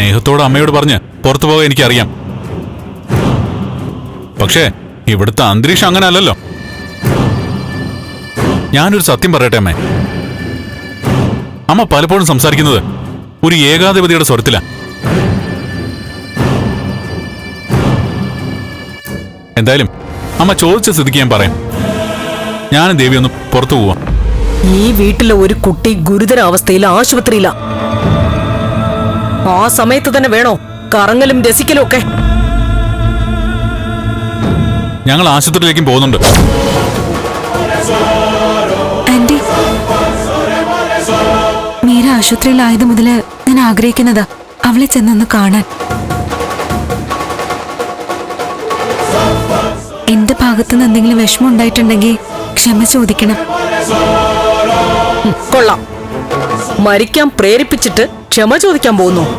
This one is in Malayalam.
സ്നേഹത്തോട് അമ്മയോട് പറഞ്ഞ് പുറത്തു പോകാൻ എനിക്കറിയാം. പക്ഷേ ഇവിടുത്തെ അന്തരീക്ഷം അങ്ങനെ അല്ലല്ലോ ഞാനൊരു സത്യം പറയട്ടെ അമ്മേ. അമ്മ പലപ്പോഴും സംസാരിക്കുന്നത് ഒരു ഏകാധിപതിയുടെ സ്വരത്തിലാ. എന്തായാലും അമ്മ ചോദിച്ച സ്ഥിതിക്ക് ഞാൻ പറയാം. ഞാനും ദേവി ഒന്ന് പുറത്തു പോവാം. ഈ വീട്ടിലെ ഒരു കുട്ടി ഗുരുതര ഗുരുതരാവസ്ഥയിൽ ആശുപത്രിയില. ആ സമയത്ത് തന്നെ വേണോ? കറങ്ങലും രസിക്കലും ഒക്കെ. ഞങ്ങൾ ആശുപത്രിയിലേക്കും പോകുന്നുണ്ട്. ആന്റി മീര ആശുപത്രിയിലായത് മുതൽ ഞാൻ ആഗ്രഹിക്കുന്നതാ അവളെ ചെന്നൊന്ന് കാണാൻ. എന്റെ ഭാഗത്തുനിന്ന് എന്തെങ്കിലും വിഷമം ഉണ്ടായിട്ടുണ്ടെങ്കിൽ ക്ഷമ ചോദിക്കണം. കൊള്ളാം. മരിക്കാൻ പ്രേരിപ്പിച്ചിട്ട് ക്ഷമ ചോദിക്കാൻ പോകുന്നു.